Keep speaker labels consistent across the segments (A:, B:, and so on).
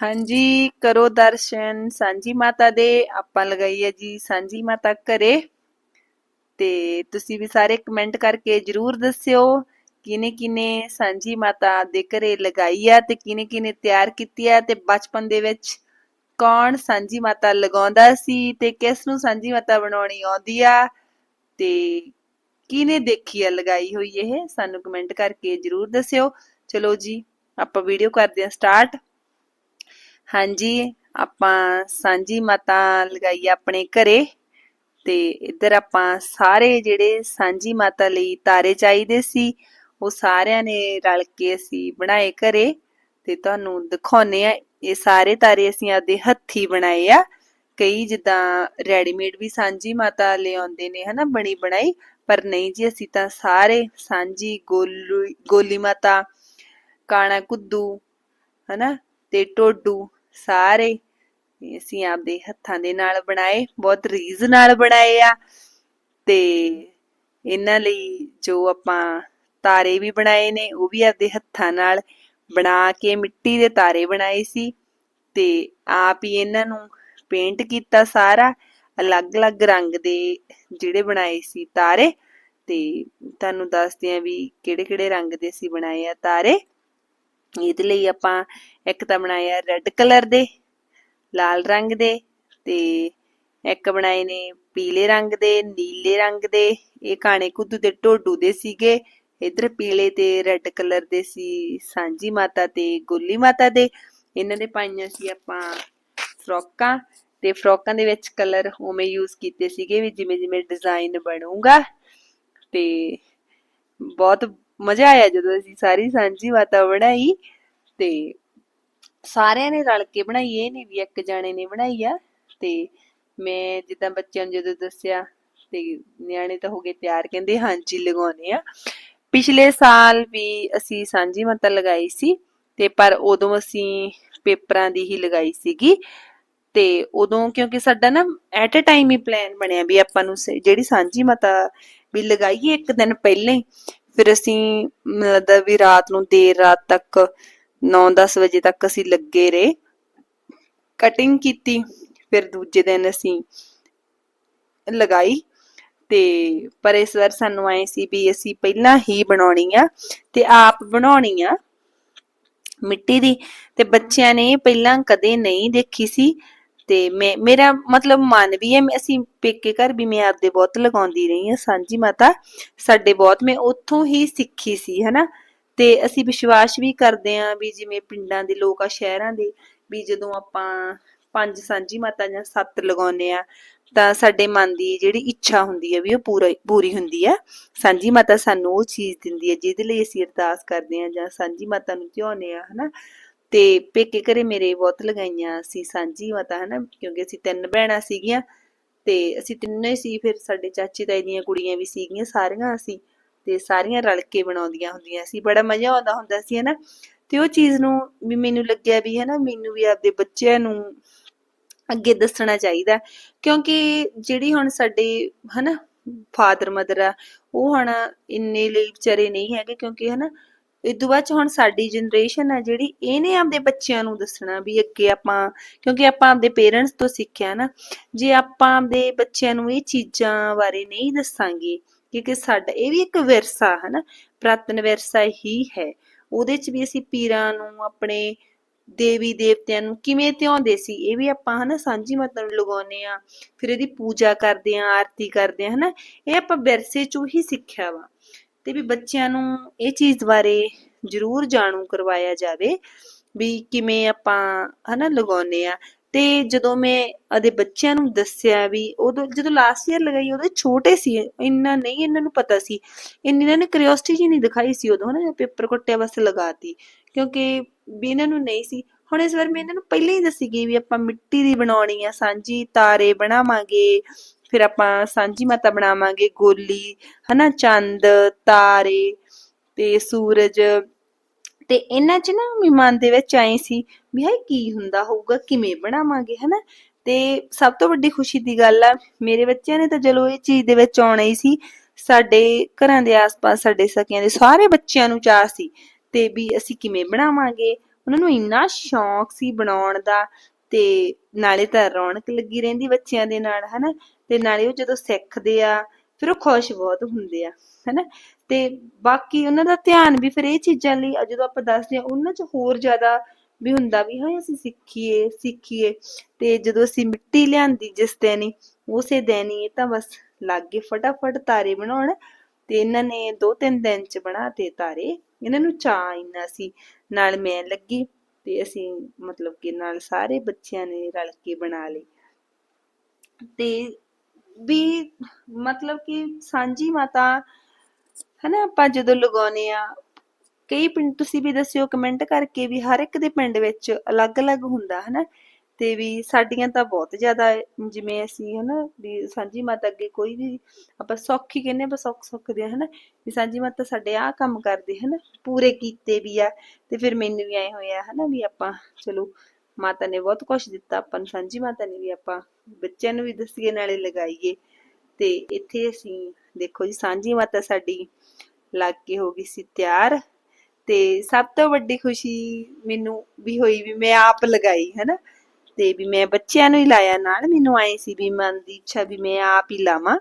A: ਹਾਂਜੀ, ਕਰੋ ਦਰਸ਼ਨ। ਸਾਂਝੀ ਮਾਤਾ ਦੇ ਆਪਾਂ ਲਗਾਈ ਹੈ ਜੀ, ਸਾਂਝੀ ਮਾਤਾ ਘਰੇ। ਤੇ ਤੁਸੀਂ ਵੀ ਸਾਰੇ ਕਮੈਂਟ ਕਰਕੇ ਜਰੂਰ ਦੱਸਿਓ ਕਿਨੇ ਕਿਨੇ ਸਾਂਝੀ ਮਾਤਾ ਦੇ ਘਰੇ ਲਗਾਈ ਆ ਤੇ ਕਿਨੇ ਕਿਨੇ ਤਿਆਰ ਕੀਤੀ ਆ ਤੇ ਬਚਪਨ ਦੇ ਵਿੱਚ ਕੌਣ ਸਾਂਝੀ ਮਾਤਾ ਲਗਾਉਂਦਾ ਸੀ ਤੇ ਕਿਸ ਨੂੰ ਸਾਂਝੀ ਮਾਤਾ ਬਣਾਉਣੀ ਆਉਂਦੀ ਆ ਤੇ ਕਿਨੇ ਦੇਖੀ ਆ ਲਗਾਈ ਹੋਈ ਇਹ, ਸਾਨੂੰ ਕਮੈਂਟ ਕਰਕੇ ਜਰੂਰ ਦੱਸਿਓ। ਚਲੋ ਜੀ, ਆਪਾਂ ਵੀਡੀਓ ਕਰਦੇ ਹਾਂ ਸਟਾਰਟ ਹਾਂਜੀ, ਆਪਾਂ ਸਾਂਝੀ ਮਾਤਾ ਲਗਾਈ ਆਪਣੇ ਘਰੇ ਤੇ ਇੱਧਰ ਆਪਾਂ ਸਾਰੇ ਜਿਹੜੇ ਸਾਂਝੀ ਮਾਤਾ ਲਈ ਤਾਰੇ ਚਾਹੀਦੇ ਸੀ, ਉਹ ਸਾਰਿਆਂ ਨੇ ਰਲ ਕੇ ਅਸੀਂ ਬਣਾਏ ਘਰੇ ਤੇ ਤੁਹਾਨੂੰ ਦਿਖਾਉਨੇ ਆ, ਇਹ ਸਾਰੇ ਤਾਰੇ ਅਸੀਂ ਆਪਦੇ ਹੱਥੀ ਬਣਾਏ ਆ। ਕਈ ਜਿੱਦਾਂ ਰੈਡੀਮੇਡ ਵੀ ਸਾਂਝੀ ਮਾਤਾ ਲਿਆਉਂਦੇ ਨੇ, ਹਨਾ, ਬਣੀ ਬਣਾਈ, ਪਰ ਨਹੀਂ ਜੀ, ਅਸੀਂ ਤਾਂ ਸਾਰੇ ਸਾਂਝੀ ਗੋਲੂ, ਗੋਲੀ ਮਾਤਾ, ਕਾਣਾ ਕੁੱਦੂ, ਹਨਾ, ਤੇ ਟੋਡੂ ਸਾਰੇ ਅਸੀਂ ਆਪਦੇ ਹੱਥਾਂ ਦੇ ਨਾਲ ਬਣਾਏ, ਬਹੁਤ ਰੀਜ਼ ਨਾਲ ਬਣਾਏ ਆ। ਤੇ ਇਹਨਾਂ ਲਈ ਜੋ ਆਪਾਂ ਤਾਰੇ ਵੀ ਬਣਾਏ ਨੇ, ਉਹ ਵੀ ਆਪਦੇ ਹੱਥਾਂ ਨਾਲ ਬਣਾ ਕੇ ਮਿੱਟੀ ਦੇ ਤਾਰੇ ਬਣਾਏ ਸੀ। ਤੇ ਆਪ ਹੀ ਇਹਨਾਂ ਨੂੰ ਪੇਂਟ ਕੀਤਾ ਸਾਰਾ, ਅਲੱਗ-ਅਲੱਗ ਰੰਗ ਦੇ ਜਿਹੜੇ ਬਣਾਏ ਸੀ ਤਾਰੇ। ਤੇ ਤੁਹਾਨੂੰ ਦੱਸਦੇ ਆ ਵੀ ਕਿਹੜੇ-ਕਿਹੜੇ ਰੰਗ ਦੇ ਅਸੀਂ ਬਣਾਏ ਆ ਤਾਰੇ। ਇਹਦੇ ਲਈ ਆਪਾਂ ਇੱਕ ਤਾਂ ਬਣਾਇਆ ਰੈੱਡ ਕਲਰ ਦੇ, ਲਾਲ ਰੰਗ ਦੇ ਤੇ ਇੱਕ ਬਣਾਏ ਨੇ ਪੀਲੇ ਰੰਗ ਦੇ, ਨੀਲੇ ਰੰਗ ਦੇ। ਇਹ ਕਾਣੇ ਕੁੱਦੂ ਦੇ ਢੋਡੂ ਦੇ ਸੀਗੇ। ਇਧਰ ਪੀਲੇ ਤੇ ਰੈੱਡ ਕਲਰ ਦੇ ਸੀ ਸਾਂਝੀ ਮਾਤਾ ਤੇ ਗੋਲੀ ਮਾਤਾ ਦੇ। ਇਹਨਾਂ ਦੇ ਪਾਈਆਂ ਸੀ ਆਪਾਂ ਫਰੋਕਾਂ ਤੇ ਫਰੋਕਾਂ ਦੇ ਵਿੱਚ ਕਲਰ ਉਵੇਂ ਯੂਜ਼ ਕੀਤੇ ਸੀਗੇ ਵੀ ਜਿਵੇਂ ਜਿਵੇਂ ਡਿਜ਼ਾਈਨ ਬਣੂਗਾ। ਤੇ ਬਹੁਤ ਮਜ਼ਾ ਆਇਆ ਜਦੋਂ ਅਸੀਂ ਸਾਰੀ ਸਾਂਝੀ ਮਾਤਾ ਬਣਾਈ ਤੇ ਸਾਰਿਆਂ ਨੇ ਰਲ ਕੇ ਬਣਾਈ, ਇਹ ਨਹੀਂ ਵੀ ਇੱਕ ਜਾਣੇ ਨੇ ਬਣਾਈ ਆ ਤੇ ਮੈਂ ਜਿੱਦਾਂ ਬੱਚਿਆਂ ਨੂੰ ਜਦੋਂ ਦੱਸਿਆ ਤੇ ਨਿਆਣੇ ਤਾਂ ਹੋ ਗਏ ਤਿਆਰ, ਕਹਿੰਦੇ ਹਾਂਜੀ ਲਗਾਉਣੇ ਆ। ਪਿਛਲੇ ਸਾਲ ਵੀ ਅਸੀਂ ਸਾਂਝੀ ਮਾਤਾ ਲਗਾਈ ਸੀ ਤੇ ਪਰ ਉਦੋਂ ਅਸੀਂ ਪੇਪਰਾਂ ਦੀ ਹੀ ਲਗਾਈ ਸੀਗੀ ਤੇ ਉਦੋਂ ਕਿਉਂਕਿ ਸਾਡਾ ਨਾ ਐਟ ਅ ਟਾਈਮ ਹੀ ਪਲਾਨ ਬਣਿਆ ਵੀ ਆਪਾਂ ਨੂੰ ਸ- ਜਿਹੜੀ ਸਾਂਝੀ ਮਾਤਾ ਵੀ ਲਗਾਈਏ ਇੱਕ ਦਿਨ ਪਹਿਲਾਂ ਹੀ ਫਿਰ ਅਸੀਂ ਮਤਲਬ ਵੀ ਰਾਤ ਨੂੰ ਦੇਰ ਰਾਤ ਤੱਕ 9-10 ਵਜੇ ਤੱਕ ਅਸੀਂ ਲੱਗੇ ਰਹੇ। ਕਟਿੰਗ ਕੀਤੀ, ਫਿਰ ਦੂਜੇ ਦਿਨ ਅਸੀਂ ਲਗਾਈ ਤੇ ਪਰ ਇਸ ਵਾਰ ਸਾਨੂੰ ਆਏ ਸੀ ਵੀ ਅਸੀਂ ਪਹਿਲਾਂ ਹੀ ਬਣਾਉਣੀ ਆ ਤੇ ਆਪ ਬਣਾਉਣੀ ਆ ਮਿੱਟੀ ਦੀ ਤੇ ਬੱਚਿਆਂ ਨੇ ਪਹਿਲਾਂ ਕਦੇ ਨਹੀਂ ਦੇਖੀ ਸੀ। ਤੇ ਮੈਂ, ਮੇਰਾ ਮਤਲਬ ਮਨ ਵੀ ਹੈ ਅਸੀਂ ਪੇਕੇ ਘਰ ਵੀ ਮੈਂ ਆਪਦੇ ਬਹੁਤ ਲਗਾਉਂਦੀ ਰਹੀ ਹਾਂ, ਸਾਂਝੀ ਮਾਤਾ ਸਾਡੇ ਬਹੁਤ, ਮੈਂ ਉੱਥੋਂ ਹੀ ਸਿੱਖੀ ਸੀ, ਹਨਾ? ਤੇ ਅਸੀਂ ਵਿਸ਼ਵਾਸ ਵੀ ਕਰਦੇ ਹਾਂ ਵੀ ਜਿਵੇਂ ਪਿੰਡਾਂ ਦੇ ਲੋਕ ਆ, ਸ਼ਹਿਰਾਂ ਦੇ ਵੀ ਜਦੋਂ ਆਪਾਂ ਪੰਜ ਸਾਂਝੀ ਮਾਤਾ ਜਾਂ ਸੱਤ ਲਗਾਉਂਦੇ ਆ ਤਾਂ ਸਾਡੇ ਮਨ ਦੀ ਜਿਹੜੀ ਇੱਛਾ ਹੁੰਦੀ ਹੈ ਵੀ ਉਹ ਪੂਰਾ, ਪੂਰੀ ਹੁੰਦੀ ਹੈ। ਸਾਂਝੀ ਮਾਤਾ ਸਾਨੂੰ ਉਹ ਚੀਜ਼ ਦਿੰਦੀ ਹੈ ਜਿਹਦੇ ਲਈ ਅਸੀਂ ਅਰਦਾਸ ਕਰਦੇ ਆ ਜਾਂ ਸਾਂਝੀ ਮਾਤਾ ਨੂੰ ਧਿਆਉਂਦੇ ਆ ਹਨਾ? ਤੇ ਪੇਕੇ ਘਰੇ ਮੇਰੇ ਬਹੁਤ ਲਗਾਈਆਂ ਸੀ ਸਾਂਝੀ ਮਾਤਾ, ਹਨਾ, ਕਿਉਂਕਿ ਅਸੀਂ ਤਿੰਨ ਭੈਣਾਂ ਸੀਗੀਆਂ ਤੇ ਅਸੀਂ ਤਿੰਨੇ ਸੀ, ਫਿਰ ਸਾਡੇ ਚਾਚੀ ਤਾਈ ਦੀਆਂ ਕੁੜੀਆਂ ਵੀ ਸੀਗੀਆਂ, ਸਾਰੀਆਂ ਅਸੀਂ ਤੇ ਸਾਰੀਆਂ ਰਲ ਕੇ ਬਣਾਉਂਦੀਆਂ ਹੁੰਦੀਆਂ ਸੀ, ਬੜਾ ਮਜ਼ਾ ਆਉਂਦਾ ਹੁੰਦਾ ਸੀ, ਹਨਾ। ਤੇ ਉਹ ਚੀਜ਼ ਨੂੰ ਵੀ ਮੈਨੂੰ ਲੱਗਿਆ ਵੀ, ਹਨਾ, ਮੈਨੂੰ ਵੀ ਆਪਦੇ ਬੱਚਿਆਂ ਨੂੰ ਅੱਗੇ ਦੱਸਣਾ ਚਾਹੀਦਾ, ਕਿਉਂਕਿ ਜਿਹੜੀ ਹੁਣ ਸਾਡੇ, ਹਨਾ, ਫਾਦਰ ਮਦਰ ਆ, ਉਹ ਹੁਣ ਇੰਨੇ ਲਈ ਵਿਚਾਰੇ ਨਹੀਂ ਹੈਗੇ, ਕਿਉਂਕਿ, ਹਨਾ ਇਦੋਂ ਬਾਅਦ ਚ ਹੁਣ ਸਾਡੀ ਜਨਰੇਸ਼ਨ ਆ ਜਿਹੜੀ, ਇਹਨੇ ਆਪਦੇ ਬੱਚਿਆਂ ਨੂੰ ਦੱਸਣਾ ਵੀ ਅੱਗੇ ਆਪਾਂ, ਕਿਉਂਕਿ ਆਪਾਂ ਆਪਦੇ ਪੇਰੈਂਟਸ ਤੋਂ ਸਿੱਖਿਆ ਨਾ, ਜੇ ਆਪਾਂ ਆਪਦੇ ਬੱਚਿਆਂ ਨੂੰ ਇਹ ਚੀਜ਼ਾਂ ਬਾਰੇ ਨਹੀਂ ਦੱਸਾਂਗੇ, ਕਿਉਂਕਿ ਸਾਡਾ, ਇਹ ਵੀ ਇੱਕ ਵਿਰਸਾ ਹਨਾ, ਪ੍ਰਾਤਨ ਵਿਰਸਾ ਹੀ ਹੈ। ਉਹਦੇ ਚ ਵੀ ਅਸੀਂ ਪੀਰਾਂ ਨੂੰ, ਆਪਣੇ ਦੇਵੀ ਦੇਵਤਿਆਂ ਨੂੰ ਕਿਵੇਂ ਧਿਆਉਂਦੇ ਸੀ, ਇਹ ਵੀ ਆਪਾਂ, ਹਨਾ, ਸਾਂਝੀ ਮਤਲਬ ਨੂੰ ਲਗਾਉਨੇ ਆ ਫਿਰ ਇਹਦੀ ਪੂਜਾ ਕਰਦੇ ਆ ਆਰਤੀ ਕਰਦੇ ਆ ਹਨਾ, ਇਹ ਆਪਾਂ ਵਿਰਸੇ ਚੋਂ ਹੀ ਸਿੱਖਿਆ ਵਾ। ਤੇ ਵੀ ਬੱਚਿਆਂ ਨੂੰ ਇਹ ਚੀਜ਼ ਬਾਰੇ ਜ਼ਰੂਰ ਜਾਣੂ ਕਰਵਾਇਆ ਜਾਵੇ ਵੀ ਕਿਵੇਂ ਆਪਾਂ ਹਨਾ ਲਗਾਉਨੇ ਆ। ਤੇ ਜਦੋਂ ਮੈਂ ਆਦੇ ਬੱਚਿਆਂ ਨੂੰ ਦੱਸਿਆ ਵੀ ਉਦੋਂ ਜਦੋਂ ਲਾਸਟ ਈਅਰ ਲਗਾਈ, ਉਦੋਂ ਛੋਟੇ ਸੀ, ਇੰਨਾ ਨਹੀਂ, ਇਹਨਾਂ ਨੂੰ ਪਤਾ ਸੀ। ਇੰਨੀ ਇਹਨਾਂ ਨੇ ਕਿਉਰਿਓਸਿਟੀ ਜੀ ਨਹੀਂ ਦਿਖਾਈ ਸੀ ਉਦੋਂ ਹਨਾ, ਪੇਪਰ ਕੱਟਿਆ ਬਸ ਲਗਾਤੀ। ਕਿਉਂਕਿ ਵੀ ਇਹਨਾਂ ਨੂੰ ਨਹੀਂ ਸੀ। ਹੁਣ ਇਸ ਵਾਰ ਮੈਂ ਇਹਨਾਂ ਨੂੰ ਪਹਿਲਾਂ ਹੀ ਦੱਸੀ ਗਈ ਵੀ ਆਪਾਂ ਮਿੱਟੀ ਦੀ ਬਣਾਉਣੀ ਆ, ਸਾਂਝੀ ਤਾਰੇ ਬਣਾਵਾਂਗੇ ਫਿਰ ਆਪਾਂ ਸਾਂਝੀ ਮਾਤਾ ਬਣਾਵਾਂਗੇ ਗੋਲੀ, ਹਨਾ, ਚੰਦ, ਤਾਰੇ ਤੇ ਸੂਰਜ ਤੇ ਇਹਨਾਂ 'ਚ ਨਾ ਵੀ ਮਨ ਦੇ ਵਿੱਚ ਆਏ ਸੀ ਵੀ ਹਾਏ ਕੀ ਹੁੰਦਾ ਹੋਊਗਾ, ਕਿਵੇਂ ਬਣਾਵਾਂਗੇ, ਹਨਾ? ਤੇ ਸਭ ਤੋਂ ਵੱਡੀ ਖੁਸ਼ੀ ਦੀ ਗੱਲ ਆ, ਮੇਰੇ ਬੱਚਿਆਂ ਨੇ ਤਾਂ ਚਲੋ ਇਹ ਚੀਜ਼ ਦੇ ਵਿੱਚ ਆਉਣਾ ਹੀ ਸੀ, ਸਾਡੇ ਘਰਾਂ ਦੇ ਆਸ-ਪਾਸ, ਸਾਡੇ ਸਕੀਆਂ ਦੇ ਸਾਰੇ ਬੱਚਿਆਂ ਨੂੰ ਚਾਹ ਸੀ ਤੇ ਵੀ ਅਸੀਂ ਕਿਵੇਂ ਬਣਾਵਾਂਗੇ। ਉਹਨਾਂ ਨੂੰ ਇੰਨਾ ਸ਼ੌਂਕ ਸੀ ਬਣਾਉਣ ਦਾ ਤੇ ਨਾਲੇ ਤਾਂ ਰੌਣਕ ਲੱਗੀ ਰਹਿੰਦੀ ਬੱਚਿਆਂ ਦੇ ਨਾਲ, ਹਨਾ? ਤੇ ਨਾਲੇ ਉਹ ਜਦੋਂ ਸਿੱਖਦੇ ਆ, ਫਿਰ ਉਹ ਖੁਸ਼ ਬਹੁਤ ਹੁੰਦੇ ਆ, ਹਨਾ? ਤੇ ਬਾਕੀ ਉਹਨਾਂ ਦਾ ਧਿਆਨ ਵੀ ਫਿਰ ਇਹ ਚੀਜ਼ਾਂ ਲਈ ਜਦੋਂ ਆਪਾਂ ਦੱਸਦੇ ਆ ਉਹਨਾਂ 'ਚ ਹੋਰ ਜ਼ਿਆਦਾ ਵੀ ਹੁੰਦਾ ਵੀ ਹਾਂ ਅਸੀਂ ਸਿੱਖੀਏ ਸਿੱਖੀਏ। ਤੇ ਜਦੋਂ ਅਸੀਂ ਮਿੱਟੀ ਲਿਆਂਦੀ ਜਿਸ ਦਿਨ ਉਸੇ ਦਿਨ ਹੀ ਤਾਂ ਬਸ ਲੱਗ ਗਏ ਫਟਾਫਟ ਤਾਰੇ ਬਣਾਉਣ। ਤੇ ਇਹਨਾਂ ਨੇ ਦੋ ਤਿੰਨ ਦਿਨ ਚ ਬਣਾਤੇ ਤਾਰੇ, ਇਹਨਾਂ ਨੂੰ ਚਾਅ ਇੰਨਾ ਸੀ। ਨਾਲ ਮੈਂ ਲੱਗੀ ਤੇ ਅਸੀਂ ਮਤਲਬ ਕਿ ਨਾਲ ਸਾਰੇ ਬੱਚਿਆਂ ਨੇ ਰਲ ਕੇ ਬਣਾ ਲਈ ਤੇ ਵੀ ਮਤਲਬ ਕਿ ਸਾਂਝੀ ਮਾਤਾ, ਹਨਾ ਆਪਾਂ ਜਦੋਂ ਲਗਾਉਨੇ ਆ ਕਈ ਪਿੰਡ ਤੁਸੀਂ ਵੀ ਦੱਸਿਓ ਕਮੈਂਟ ਕਰਕੇ ਵੀ ਹਰ ਇੱਕ ਦੇ ਪਿੰਡ ਵਿੱਚ ਅਲੱਗ-ਅਲੱਗ ਹੁੰਦਾ, ਹਨਾ? ਤੇ ਵੀ ਸਾਡੀਆਂ ਤਾਂ ਬਹੁਤ ਜ਼ਿਆਦਾ ਜਿਵੇਂ ਅਸੀਂ, ਹਨਾ, ਵੀ ਸਾਂਝੀ ਮਾਤਾ ਅੱਗੇ ਕੋਈ ਵੀ ਆਪਾਂ ਸੁੱਖ ਹੀ ਕਹਿੰਦੇ ਆਪਾਂ ਸੌਖ ਸੁੱਖ ਸੁੱਖਦੇ ਹਨਾ? ਵੀ ਸਾਂਝੀ ਮਾਤਾ ਸਾਡੇ ਆਹ ਕੰਮ ਕਰਦੇ, ਹਨਾ? ਪੂਰੇ ਕੀਤੇ ਵੀ ਆ, ਤੇ ਫਿਰ ਮੈਨੂੰ ਵੀ ਆਏ ਹੋਇਆ, ਹਨਾ, ਵੀ ਆਪਾਂ, ਚਲੋ ਮਾਤਾ ਨੇ ਬਹੁਤ ਕੁਝ ਦਿੱਤਾ, ਆਪਾਂ ਨੂੰ ਸਾਂਝੀ ਮਾਤਾ ਨੇ ਵੀ ਆਪਾਂ ਬੱਚਿਆਂ ਨੂੰ ਵੀ ਦੱਸੀਏ ਨਾਲੇ ਲਗਾਈਏ। ਤੇ ਇੱਥੇ ਅਸੀਂ ਦੇਖੋ ਜੀ, ਸਾਂਝੀ ਮਾਤਾ ਸਾਡੀ ਲੱਗ ਕੇ ਹੋ ਗਈ ਸੀ ਤਿਆਰ। ਤੇ ਸਭ ਤੋਂ ਵੱਡੀ ਖੁਸ਼ੀ ਮੈਨੂੰ ਵੀ ਹੋਈ ਵੀ ਮੈਂ ਆਪ ਲਗਾਈ, ਹੈਨਾ? ਤੇ ਵੀ ਮੈਂ ਬੱਚਿਆਂ ਨੂੰ ਹੀ ਲਾਇਆ, ਨਾਲ ਮੈਨੂੰ ਆਏ ਸੀ ਵੀ ਮਨ ਦੀ ਇੱਛਾ ਵੀ ਮੈਂ ਆਪ ਹੀ ਲਾਵਾਂ।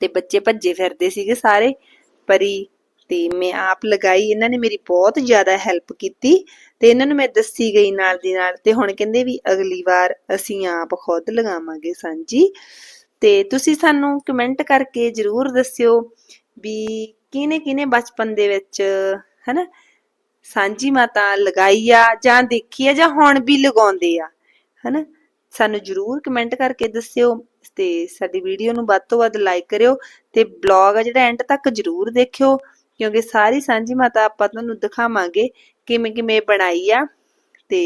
A: ਤੇ ਬੱਚੇ ਭੱਜੇ ਫਿਰਦੇ ਸੀਗੇ ਸਾਰੇ, ਪਰੀ ਤੇ ਮੈਂ ਆਪ ਲਗਾਈ, ਇਹਨਾਂ ਨੇ ਮੇਰੀ ਬਹੁਤ ਜ਼ਿਆਦਾ ਹੈਲਪ ਕੀਤੀ ਤੇ ਇਹਨਾਂ ਨੂੰ ਮੈਂ ਦੱਸੀ ਗਈ ਨਾਲ ਦੀ ਨਾਲ ਤੇ ਹੁਣ ਕਹਿੰਦੇ ਵੀ ਅਗਲੀ ਵਾਰ ਅਸੀਂ ਆਪ ਖੁਦ ਲਗਾਵਾਂਗੇ ਸਾਂਝੀ। ਤੇ ਤੁਸੀਂ ਸਾਨੂੰ ਕਮੈਂਟ ਕਰਕੇ ਜਰੂਰ ਦੱਸਿਓ ਵੀ ਕਿਹਨੇ ਕਿਹਨੇ ਬਚਪਨ ਦੇ ਵਿੱਚ, ਹਨਾ, ਸਾਂਝੀ ਮਾਤਾ ਲਗਾਈ ਆ ਜਾਂ ਦੇਖੀ ਆ ਜਾਂ ਹੁਣ ਵੀ ਲਗਾਉਂਦੇ ਆ, ਹਨਾ, ਸਾਨੂੰ ਜਰੂਰ ਕਮੈਂਟ ਕਰਕੇ ਦੱਸਿਓ ਤੇ ਸਾਡੀ ਵੀਡੀਓ ਨੂੰ ਵੱਧ ਤੋਂ ਵੱਧ ਲਾਈਕ ਕਰਿਓ ਤੇ ਬਲੌਗ ਆ ਜਿਹੜਾ ਐਂਡ ਤੱਕ ਜਰੂਰ ਦੇਖਿਓ। ਕਿਉਂਕਿ ਸਾਰੀ ਸਾਂਝੀ ਮਾਤਾ ਆਪਾਂ ਤੁਹਾਨੂੰ ਦਿਖਾਵਾਂਗੇ ਕਿਵੇਂ ਕਿਵੇਂ ਬਣਾਈ ਆ। ਤੇ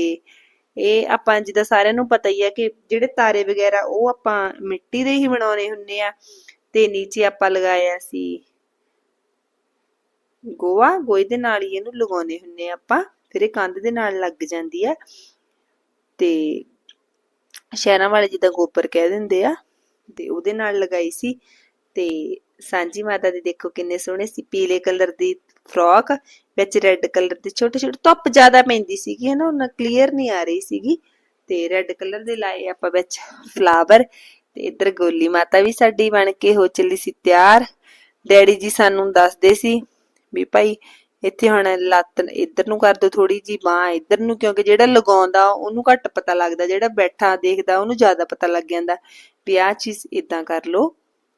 A: ਇਹ ਆਪਾਂ ਜਿੱਦਾਂ ਸਾਰਿਆਂ ਨੂੰ ਪਤਾ ਹੀ ਆ ਕਿ ਜਿਹੜੇ ਤਾਰੇ ਵਗੈਰਾ ਉਹ ਆਪਾਂ ਮਿੱਟੀ ਦੇ ਹੀ ਬਣਾਉਣੇ ਹੁੰਦੇ ਆ। ਤੇ ਨੀਚੇ ਆਪਾਂ ਲਗਾਇਆ ਸੀ ਗੋਆ ਗੋਏ ਦੇ ਨਾਲ ਹੀ ਇਹਨੂੰ ਲਗਾਉਣੇ ਹੁੰਨੇ ਆ ਆਪਾਂ, ਫਿਰ ਇਹ ਕੰਧ ਦੇ ਨਾਲ ਲੱਗ ਜਾਂਦੀ ਆ। ਤੇ ਸ਼ਹਿਰਾਂ ਵਾਲੇ ਜਿੱਦਾਂ ਗੋਪਰ ਕਹਿ ਦਿੰਦੇ ਆ, ਤੇ ਉਹਦੇ ਨਾਲ ਲਗਾਈ ਸੀ। ਤੇ ਸਾਂਝੀ ਮਾਤਾ ਦੇ ਦੇਖੋ ਕਿੰਨੇ ਸੋਹਣੇ ਸੀ, ਪੀਲੇ ਕਲਰ ਦੀ ਫਰੋਕ ਵਿੱਚ ਰੈੱਡ ਕਲਰ ਦੇ ਛੋਟੇ ਛੋਟੇ ਧੁੱਪ ਜ਼ਿਆਦਾ ਪੈਂਦੀ ਸੀਗੀ, ਹਨਾ, ਉਹਨਾਂ ਕਲੀਅਰ ਨਹੀਂ ਆ ਰਹੀ ਸੀਗੀ ਤੇ ਰੈੱਡ ਕਲਰ ਦੇ ਲਾਏ ਆਪਾਂ ਵਿੱਚ ਫਲਾਵਰ ਤੇ ਇੱਧਰ ਗੋਲੀ ਮਾਤਾ ਵੀ ਸਾਡੀ ਬਣ ਕੇ ਹੋ ਚੱਲੀ ਸੀ ਤਿਆਰ। ਡੈਡੀ ਜੀ ਸਾਨੂੰ ਦੱਸਦੇ ਸੀ ਵੀ ਭਾਈ ਇੱਥੇ ਹੁਣ ਲੱਤ ਇੱਧਰ ਨੂੰ ਕਰ ਦੋ ਥੋੜੀ ਜੀ ਬਾਹ ਇੱਧਰ ਨੂੰ, ਕਿਉਂਕਿ ਜਿਹੜਾ ਲਗਾਉਂਦਾ ਉਹਨੂੰ ਘੱਟ ਪਤਾ ਲੱਗਦਾ, ਜਿਹੜਾ ਬੈਠਾ ਦੇਖਦਾ ਉਹਨੂੰ ਜ਼ਿਆਦਾ ਪਤਾ ਲੱਗ ਜਾਂਦਾ ਵੀ ਆਹ ਚੀਜ਼ ਇਦਾਂ ਕਰ ਲੋ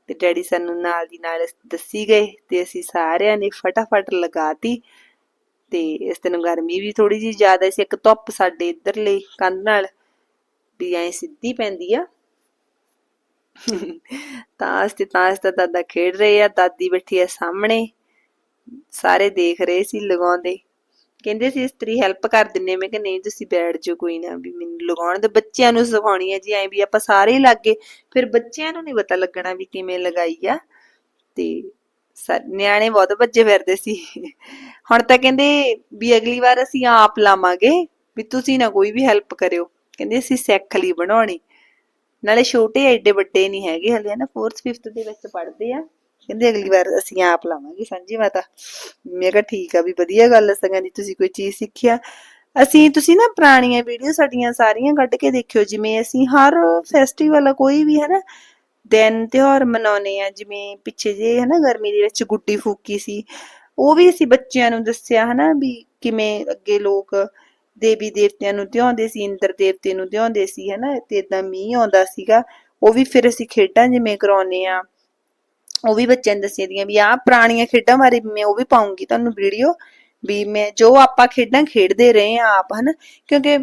A: ਤੇ ਡੈਡੀ ਸਾਨੂੰ ਨਾਲ ਦੀ ਨਾਲ ਦੱਸੀ ਗਏ ਤੇ ਅਸੀਂ ਸਾਰਿਆਂ ਨੇ ਫਟਾਫਟ ਲਗਾਤੀ ਤੇ ਇਸ ਦਿਨ ਗਰਮੀ ਵੀ ਥੋੜੀ ਜੀ ਜ਼ਿਆਦਾ ਸੀ, ਇੱਕ ਧੁੱਪ ਸਾਡੇ ਇੱਧਰਲੇ ਕੰਧ ਨਾਲ ਵੀ ਐ ਸਿੱਧੀ ਪੈਂਦੀ ਆ। ਤਾਸ਼ ਤੇ ਤਾਸ਼ ਦਾ ਦਾਦਾ ਖੇਡ ਰਹੇ ਆ, ਦਾਦੀ ਬੈਠੀ ਆ ਸਾਹਮਣੇ, ਸਾਰੇ ਦੇਖ ਰਹੇ ਸੀ ਲਗਾਉਂਦੇ। ਕਹਿੰਦੇ ਸੀ ਇਸਤਰੀ ਹੈਲਪ ਕਰ ਦਿੰਨੇ ਮੈਂ ਕਿ ਨਹੀਂ, ਤੁਸੀਂ ਬੈਠ ਜਾਓ, ਕੋਈ ਨਾ ਵੀ ਮੈਨੂੰ ਲਗਾਉਣ ਦੇ ਬੱਚਿਆਂ ਨੂੰ ਸਿਖਾਉਣੀ ਹੈ ਜੀ, ਐਂ ਵੀ ਆਪਾਂ ਸਾਰੇ ਲੱਗੇ ਫਿਰ ਬੱਚਿਆਂ ਨੂੰ ਨਹੀਂ ਪਤਾ ਲੱਗਣਾ ਵੀ ਕਿਵੇਂ ਲਗਾਈ ਆ। ਤੇ ਨਿਆਣੇ ਬਹੁਤ ਭੱਜੇ ਫਿਰਦੇ ਸੀ। ਹੁਣ ਤਾਂ ਕਹਿੰਦੇ ਵੀ ਅਗਲੀ ਵਾਰ ਅਸੀਂ ਆਪ ਲਾਵਾਂਗੇ, ਵੀ ਤੁਸੀਂ ਨਾ ਕੋਈ ਵੀ ਹੈਲਪ ਕਰਿਓ। ਕਹਿੰਦੇ ਅਸੀਂ ਸਿੱਖ ਲਈ ਬਣਾਉਣੀ। ਨਾਲੇ ਛੋਟੇ ਐਡੇ ਵੱਡੇ ਨਹੀਂ ਹੈਗੇ, ਹਲੇ ਨਾ 4th 5th ਦੇ ਵਿੱਚ ਪੜ੍ਹਦੇ ਆ। ਕਹਿੰਦੇ ਅਗਲੀ ਵਾਰ ਅਸੀਂ ਆਪ ਲਾਵਾਂਗੇ ਸਾਂਝੀ ਮਾਤਾ। ਮੈਂ ਕਿਹਾ ਠੀਕ ਆ ਵੀ ਵਧੀਆ ਗੱਲ ਸਗਾਂ ਜੀ, ਤੁਸੀਂ ਕੋਈ ਚੀਜ਼ ਸਿੱਖਿਆ? ਅਸੀਂ ਤੁਸੀਂ ਨਾ ਪੁਰਾਣੀਆਂ ਵੀਡੀਓ ਸਾਡੀਆਂ ਸਾਰੀਆਂ ਕੱਢ ਕੇ ਦੇਖਿਓ, ਜਿਵੇਂ ਅਸੀਂ ਹਰ ਫੈਸਟੀਵਲ ਕੋਈ ਵੀ ਹੈ ਨਾ ਦਿਨ ਤਿਉਹਾਰ ਮਨਾਉਨੇ ਆ, ਜਿਵੇਂ ਪਿੱਛੇ ਜੇ ਹੈ ਨਾ ਗਰਮੀ ਦੇ ਵਿੱਚ ਗੁੱਡੀ ਫੂਕੀ ਸੀ, ਉਹ ਵੀ ਅਸੀਂ ਬੱਚਿਆਂ ਨੂੰ ਦੱਸਿਆ ਹਨਾ ਵੀ ਕਿਵੇਂ ਅੱਗੇ ਲੋਕ ਦੇਵੀ ਦੇਵਤਿਆਂ ਨੂੰ ਧਿਆਉਂਦੇ ਸੀ, ਇੰਦਰ ਦੇਵਤੇ ਨੂੰ ਧਿਆਉਂਦੇ ਸੀ ਹਨਾ, ਤੇ ਇਦਾਂ ਮੀਂਹ ਆਉਂਦਾ ਸੀਗਾ, ਉਹ ਵੀ ਫਿਰ ਅਸੀਂ ਖੇਡਾਂ ਜਿਵੇਂ ਕਰਾਉਨੇ ਆ। ਉਹ ਵੀ ਬੱਚਿਆਂ ਨੂੰ ਦੱਸੀਆਂ ਦੀਆਂ ਵੀ ਆਹ ਪੁਰਾਣੀਆਂ ਖੇਡਾਂ ਬਾਰੇ ਮੈਂ ਉਹ ਵੀ ਪਾਉਂਗੀ ਤੁਹਾਨੂੰ ਵੀਡੀਓ ਵੀ ਮੈਂ ਜੋ ਆਪਾਂ ਖੇਡਾਂ ਖੇਡਦੇ ਰਹੇ ਆ ਆਪ, ਹਨਾ? ਕਿਉਂਕਿ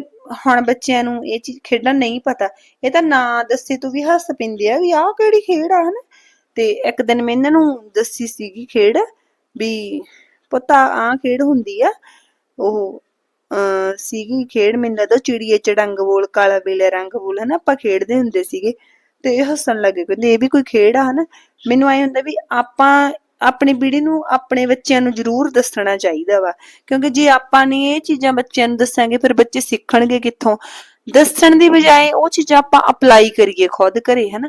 A: ਹੁਣ ਬੱਚਿਆਂ ਨੂੰ ਇਹ ਚੀਜ਼ ਖੇਡਾਂ ਨਹੀਂ ਪਤਾ। ਇਹ ਤਾਂ ਨਾਂ ਦੱਸੇ ਤੋਂ ਵੀ ਹੱਸ ਪੈਂਦੇ ਆ ਵੀ ਆਹ ਕਿਹੜੀ ਖੇਡ ਆ, ਹਨਾ? ਤੇ ਇੱਕ ਦਿਨ ਮੈਂ ਇਹਨਾਂ ਨੂੰ ਦੱਸੀ ਸੀਗੀ ਖੇਡ ਵੀ ਪਤਾ ਆਹ ਖੇਡ ਹੁੰਦੀ ਆ, ਉਹ ਸੀਗੀ ਖੇਡ ਮੈਨੂੰ ਲੱਗਦਾ ਚਿੜੀਏ ਚੜੰਗ ਬੋਲ, ਕਾਲਾ ਵੇਲੇ ਰੰਗ ਬੋਲ, ਹਨਾ? ਆਪਾਂ ਖੇਡਦੇ ਹੁੰਦੇ ਸੀਗੇ ਤੇ ਇਹ ਹੱਸਣ ਲੱਗੇ ਕਹਿੰਦੇ ਇਹ ਵੀ ਕੋਈ ਖੇਡ ਆ, ਹਨਾ? ਮੈਨੂੰ ਐ ਹੁੰਦਾ ਵੀ ਆਪਾਂ ਆਪਣੀ ਪੀੜ੍ਹੀ ਨੂੰ ਆਪਣੇ ਬੱਚਿਆਂ ਨੂੰ ਜ਼ਰੂਰ ਦੱਸਣਾ ਚਾਹੀਦਾ ਵਾ, ਕਿਉਂਕਿ ਜੇ ਆਪਾਂ ਨੇ ਇਹ ਚੀਜ਼ਾਂ ਬੱਚਿਆਂ ਨੂੰ ਦੱਸਾਂਗੇ, ਫਿਰ ਬੱਚੇ ਸਿੱਖਣਗੇ ਕਿੱਥੋਂ? ਦੱਸਣ ਦੀ ਬਜਾਏ ਉਹ ਚੀਜ਼ਾਂ ਆਪਾਂ ਅਪਲਾਈ ਕਰੀਏ ਖੁਦ ਘਰੇ, ਹਨਾ?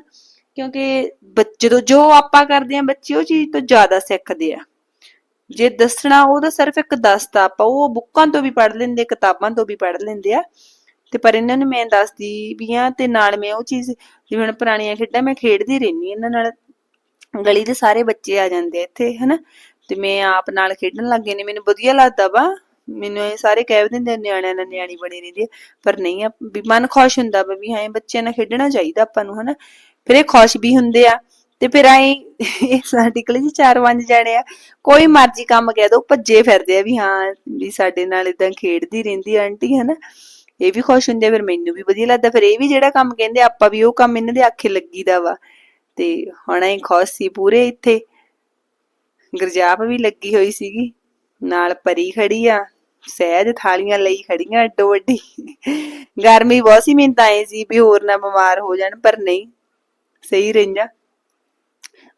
A: ਕਿਉਂਕਿ ਜਦੋਂ ਜੋ ਆਪਾਂ ਕਰਦੇ ਆ, ਬੱਚੇ ਉਹ ਚੀਜ਼ ਤੋਂ ਜ਼ਿਆਦਾ ਸਿੱਖਦੇ ਆ। ਜੇ ਦੱਸਣਾ, ਉਹ ਤਾਂ ਸਿਰਫ ਇੱਕ ਦੱਸਦਾ ਆਪਾਂ, ਉਹ ਬੁੱਕਾਂ ਤੋਂ ਵੀ ਪੜ੍ਹ ਲੈਂਦੇ, ਕਿਤਾਬਾਂ ਤੋਂ ਵੀ ਪੜ੍ਹ ਲੈਂਦੇ ਆ। ਤੇ ਪਰ ਇਹਨਾਂ ਨੂੰ ਮੈਂ ਦੱਸਦੀ ਵੀ ਆ, ਤੇ ਨਾਲ ਮੈਂ ਉਹ ਚੀਜ਼, ਜਿਵੇਂ ਹੁਣ ਪੁਰਾਣੀਆਂ ਖੇਡਾਂ ਮੈਂ ਖੇਡਦੀ ਰਹਿੰਦੀ ਇਹਨਾਂ ਨਾਲ ਗਲੀ ਦੇ ਸਾਰੇ ਬੱਚੇ ਆ ਜਾਂਦੇ ਆ ਇੱਥੇ, ਹਨਾ? ਤੇ ਮੈਂ ਆਪ ਨਾਲ ਖੇਡਣ ਲੱਗ ਗਏ ਨੇ, ਮੈਨੂੰ ਵਧੀਆ ਲੱਗਦਾ ਵਾ। ਮੈਨੂੰ ਇਹ ਸਾਰੇ ਕਹਿ ਦਿੰਦੇ ਨਿਆਣਿਆਂ ਨਾਲ ਨਿਆਣੀ ਬਣੀ ਰਹਿੰਦੀ ਪਰ ਨਹੀਂ ਆ, ਵੀ ਮਨ ਖੁਸ਼ ਹੁੰਦਾ ਵਾ ਵੀ ਹਾਂ ਬੱਚਿਆਂ ਨਾਲ ਖੇਡਣਾ ਚਾਹੀਦਾ ਆਪਾਂ ਨੂੰ, ਹਨਾ? ਫਿਰ ਇਹ ਖੁਸ਼ ਵੀ ਹੁੰਦੇ ਆ। ਤੇ ਫਿਰ ਆਏ ਇਹ ਸਾਡੀ ਗਲੀ 'ਚ ਚਾਰ ਪੰਜ ਜਾਣੇ ਆ। ਕੋਈ ਮਰਜ਼ੀ ਕੰਮ ਕਹਿ ਦੋ, ਭੱਜੇ ਫਿਰਦੇ ਆ ਵੀ ਹਾਂ, ਵੀ ਸਾਡੇ ਨਾਲ ਇਦਾਂ ਖੇਡਦੀ ਰਹਿੰਦੀ ਆਂਟੀ, ਹਨਾ? ਇਹ ਵੀ ਖੁਸ਼ ਹੁੰਦੇ ਆ, ਫਿਰ ਮੈਨੂੰ ਵੀ ਵਧੀਆ ਲੱਗਦਾ। ਫਿਰ ਇਹ ਵੀ ਜਿਹੜਾ ਕੰਮ ਕਹਿੰਦੇ ਆਪਾਂ ਵੀ ਉਹ ਕੰਮ ਇਹਨਾਂ ਦੇ ਆਖੇ ਲੱਗੀਦਾ ਵਾ। ਤੇ ਹੁਣ ਅਸੀਂ ਖੁਸ਼ ਸੀ ਪੂਰੇ ਇੱਥੇ। ਗੁਰਜਾਪ ਵੀ ਲੱਗੀ ਹੋਈ ਸੀਗੀ। ਨਾਲ ਪਰੀ ਖੜੀ ਆ, ਸਹਿਜ ਥਾਲੀਆਂ ਲਈ ਖੜੀਆਂ ਅੱਡੋ ਵੱਡੀ। ਗਰਮੀ ਬਹੁਤ ਸੀ, ਮੈਨੂੰ ਤਾਂ ਐ ਸੀ ਵੀ ਹੋਰ ਨਾ ਬਿਮਾਰ ਹੋ ਜਾਣ, ਪਰ ਨਹੀਂ, ਸਹੀ ਰਹਿੰਦਾ।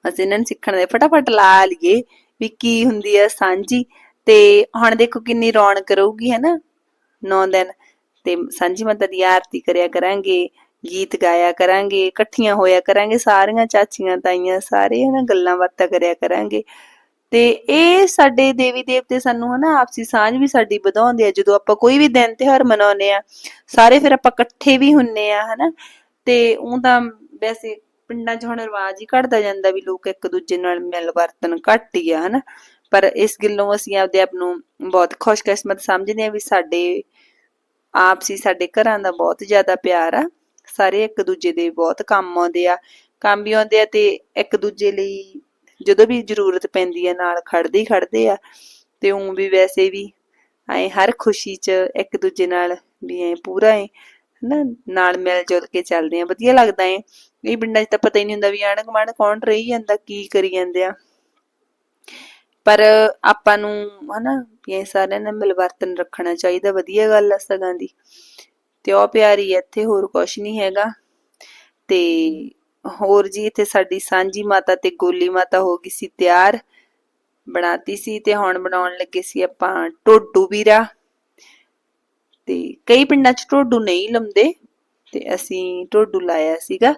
A: ਅਸੀਂ ਇਹਨਾਂ ਨੂੰ ਸਿੱਖਣ ਦੇ ਫਟਾਫਟ ਲਾ ਲਈਏ ਵੀ ਕੀ ਹੁੰਦੀ ਆ ਸਾਂਝੀ। ਤੇ ਹੁਣ ਦੇਖੋ ਕਿੰਨੀ ਰੌਣਕ ਰਹੂਗੀ ਹੈ ਨਾ 9 ਦਿਨ। ਤੇ ਸਾਂਝੀ ਮਾਤਾ ਦੀ ਆਰਤੀ ਕਰਿਆ ਕਰਾਂਗੇ। ਗੀਤ ਗਾਇਆ ਕਰਾਂਗੇ, ਇਕੱਠੀਆਂ ਹੋਇਆ ਕਰਾਂਗੇ, ਸਾਰੀਆਂ ਚਾਚੀਆਂ ਤਾਈਆਂ ਸਾਰੇ ਹਨਾ ਗੱਲਾਂ ਬਾਤਾਂ ਕਰਿਆ ਕਰਾਂਗੇ। ਤੇ ਇਹ ਸਾਡੇ ਦੇਵੀ ਦੇਵਤੇ ਸਾਨੂੰ ਹਨਾ ਆਪਸੀ ਸਾਂਝ ਵੀ ਸਾਡੀ ਵਧਾਉਂਦੇ ਆ। ਜਦੋਂ ਆਪਾਂ ਕੋਈ ਵੀ ਦਿਨ ਤਿਉਹਾਰ ਮਨਾਉਂਦੇ ਆ, ਸਾਰੇ ਫਿਰ ਆਪਾਂ ਇਕੱਠੇ ਵੀ ਹੁੰਨੇ ਆ ਹਨਾ। ਤੇ ਉਹ ਤਾਂ ਵੈਸੇ ਪਿੰਡਾਂ 'ਚ ਹੁਣ ਰਿਵਾਜ ਹੀ ਘਟਦਾ ਜਾਂਦਾ ਵੀ ਲੋਕ ਇੱਕ ਦੂਜੇ ਨਾਲ ਮਿਲ ਵਰਤਨ ਘੱਟ ਹੀ ਆ ਹਨਾ। ਪਰ ਇਸ ਗੱਲੋਂ ਅਸੀਂ ਆਪਦੇ ਆਪ ਨੂੰ ਬਹੁਤ ਖੁਸ਼ਕਿਸਮਤ ਸਮਝਦੇ ਆ ਵੀ ਸਾਡੇ ਆਪਸੀ ਸਾਡੇ ਘਰਾਂ ਦਾ ਬਹੁਤ ਜ਼ਿਆਦਾ ਪਿਆਰ ਆ। ਸਾਰੇ ਇੱਕ ਦੂਜੇ ਦੇ ਬਹੁਤ ਕੰਮ ਆਉਂਦੇ ਆ, ਕੰਮ ਵੀ ਆਉਂਦੇ ਆ ਤੇ ਇੱਕ ਦੂਜੇ ਲਈ ਜਦੋਂ ਵੀ ਜ਼ਰੂਰਤ ਪੈਂਦੀ ਆ ਨਾਲ ਖੜਦੇ ਹੀ ਖੜਦੇ ਆ, ਤੇ ਉਂ ਵੀ ਵੈਸੇ ਵੀ ਐ ਹਰ ਖੁਸ਼ੀ 'ਚ ਇੱਕ ਦੂਜੇ ਨਾਲ ਵੀ ਐ ਪੂਰਾ ਐ, ਹਨਾ, ਨਾਲ ਮਿਲ ਜੁਲ ਕੇ ਚੱਲਦੇ ਆ, ਵਧੀਆ ਲੱਗਦਾ ਐ। ਇਹ ਪਿੰਡਾਂ 'ਚ ਤਾਂ ਪਤਾ ਹੀ ਨਹੀਂ ਹੁੰਦਾ ਵੀ ਆਣ ਗੁਆਂਢ ਕੌਣ ਰਹੀ ਜਾਂਦਾ, ਕੀ ਕਰੀ ਜਾਂਦੇ ਆ। ਪਰ ਆਪਾਂ ਨੂੰ, ਹਨਾ, ਵੀ ਇਹ ਸਾਰਿਆਂ ਨਾਲ ਮਿਲਵਰਤਨ ਰੱਖਣਾ ਚਾਹੀਦਾ, ਵਧੀਆ ਗੱਲ ਆ ਸਗਾਂ ਦੀ। ਤੇ ਉਹ ਪਿਆਰੀ ਆ ਇੱਥੇ ਹੋਰ ਕੁਛ ਨਹੀਂ ਹੈਗਾ। ਤੇ ਹੋਰ ਜੀ, ਇੱਥੇ ਸਾਡੀ ਸਾਂਝੀ ਮਾਤਾ ਤੇ ਗੋਲੀ ਮਾਤਾ ਹੋ ਗਈ ਸੀ, ਤਿਆਰ ਬਣਾਤੀ ਸੀ ਤੇ ਹੁਣ ਬਣਾਉਣ ਲੱਗੇ ਸੀ ਆਪਾਂ ਟੋਡੂ ਵੀਰਾ। ਤੇ ਕਈ ਪਿੰਡਾਂ 'ਚ ਟੋਡੂ ਨਹੀਂ ਲਾਉਂਦੇ ਤੇ ਅਸੀਂ ਟੋਡੂ ਲਾਇਆ ਸੀਗਾ।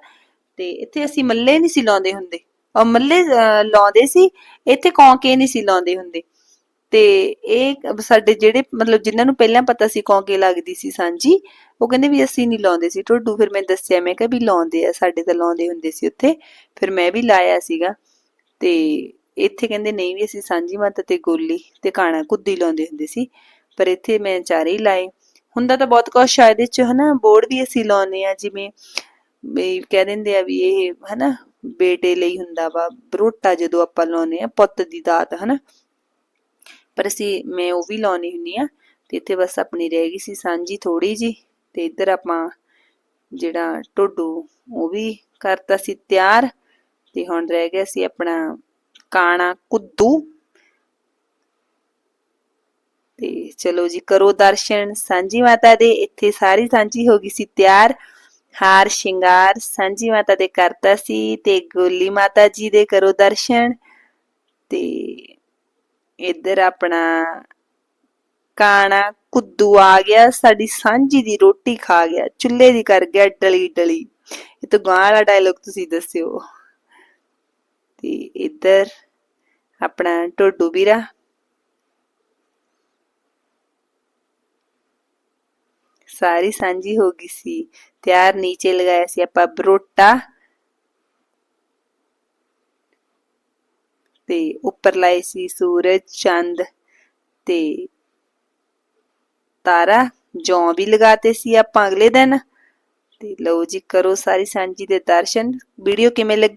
A: ਤੇ ਇੱਥੇ ਅਸੀਂ ਮੱਲੇ ਨਹੀਂ ਸੀ ਲਾਉਂਦੇ ਹੁੰਦੇ। ਉਹ ਮੱਲੇ ਲਾਉਂਦੇ ਸੀ, ਇੱਥੇ ਕੌਂਕੇ ਨਹੀਂ ਸੀ ਲਾਉਂਦੇ ਹੁੰਦੇ। ਤੇ ਇਹ ਸਾਡੇ ਜਿਹੜੇ ਮਤਲਬ ਜਿਨ੍ਹਾਂ ਨੂੰ ਪਹਿਲਾਂ ਪਤਾ ਸੀ ਕੌਂਕੇ ਲੱਗਦੀ ਸੀ ਸਾਂਝੀ ਉਹ ਕਹਿੰਦੇ ਵੀ ਅਸੀਂ ਨਹੀਂ ਲਾਉਂਦੇ ਸੀ, ਟੋਡੂ ਫਿਰ ਮੈਂ ਦੱਸਿਆ, ਮੈਂ ਕਿਹਾ ਵੀ ਲਾਉਂਦੇ ਆ, ਸਾਡੇ ਤਾਂ ਲਾਉਂਦੇ ਹੁੰਦੇ ਸੀ ਉੱਥੇ, ਫਿਰ ਮੈਂ ਵੀ ਲਾਇਆ ਸੀਗਾ। ਤੇ ਇੱਥੇ ਕਹਿੰਦੇ ਨਹੀਂ ਵੀ ਅਸੀਂ ਸਾਂਝੀ ਮੱਤ ਤੇ ਗੋਲੀ ਤੇ ਕਾਣਾ ਕੁੱਦੀ ਲਾਉਂਦੇ ਹੁੰਦੇ ਸੀ, ਪਰ ਇੱਥੇ ਮੈਂ ਚਾਰੇ ਹੀ ਲਾਏ। ਹੁੰਦਾ ਤਾਂ ਬਹੁਤ ਕੁਛ ਸ਼ਾਇਦ ਇਹ ਚ, ਹਨਾ, ਬੋਰਡ ਵੀ ਅਸੀਂ ਲਾਉਂਦੇ ਆ, ਜਿਵੇਂ ਵੀ ਕਹਿ ਦਿੰਦੇ ਆ ਵੀ ਇਹ, ਹਨਾ, ਬੇਟੇ ਲਈ ਹੁੰਦਾ ਵਾ ਬਰੋਟਾ ਜਦੋਂ ਆਪਾਂ ਲਾਉਂਦੇ ਆ, ਪੁੱਤ ਦੀ ਦਾਤ, ਹਨਾ। ਪਰ ਅਸੀਂ, ਮੈਂ ਉਹ ਵੀ ਲਾਉਣੀ ਹੁੰਨੀ ਆ, ਤੇ ਇੱਥੇ ਬਸ ਆਪਣੀ ਰਹਿ ਗਈ ਸੀ ਸਾਂਝੀ ਥੋੜੀ ਜੀ ਤੇ ਇੱਧਰ ਆਪਾਂ ਜਿਹੜਾ ਟੋਡੂ, ਉਹ ਵੀ ਕਰਤਾ ਸੀ ਤਿਆਰ ਤੇ ਹੁਣ ਰਹਿ ਗਿਆ ਸੀ ਆਪਣਾ ਕਾਣਾ ਕੁੱਦੂ। ਤੇ ਚਲੋ ਜੀ ਕਰੋ ਦਰਸ਼ਨ, ਸਾਂਝੀ ਮਾਤਾ ਦੇ ਇੱਥੇ ਸਾਰੀ ਸਾਂਝੀ ਹੋ ਗਈ ਸੀ ਤਿਆਰ। ਹਾਰ, ਸ਼ਿੰਗਾਰ ਸਾਂਝੀ ਮਾਤਾ ਦੇ ਕਰਤਾ ਸੀ ਤੇ ਗੋਲੀ ਮਾਤਾ ਜੀ ਦੇ ਕਰੋ ਦਰਸ਼ਨ। ਤੇ ਇੱਧਰ ਆਪਣਾ ਕਾਣਾ, ਕੁੱਦੂ ਆ ਗਿਆ, ਸਾਡੀ ਸਾਂਝੀ ਦੀ ਰੋਟੀ ਖਾ ਗਿਆ, ਚੁੱਲ੍ਹੇ ਦੀ ਕਰ ਗਿਆ ਡਲੀ ਡਲੀ। ਇਹ ਤਾਂ ਗਾਂ ਵਾਲਾ ਡਾਇਲੋਗ ਤੁਸੀਂ ਦੱਸਿਓ। ਤੇ ਇੱਧਰ ਆਪਣਾ ਟੋਡੂ ਵੀਰਾ। ਸਾਰੀ ਸਾਂਝੀ ਹੋ ਗਈ ਸੀ। ਤਿਆਰ ਨੀਚੇ ਲਗਾਇਆ ਸੀ ਆਪਾਂ ਬਰੋਟਾ। ਤੇ ਉੱਪਰ ਲਾਏ ਸੀ ਸੂਰਜ, ਚੰਦ ਤੇ ਤਾਰਾ, ਜੌਂ ਵੀ ਲਗਾਤੇ ਸੀ ਆਪਾਂ ਅਗਲੇ ਦਿਨ। ਤੇ ਲਓ ਜੀ, ਕਰੋ ਸਾਰੀ ਸਾਂਝੀ ਦੇ ਦਰਸ਼ਨ। ਵੀਡੀਓ ਕਿਵੇਂ ਲੱਗੀ?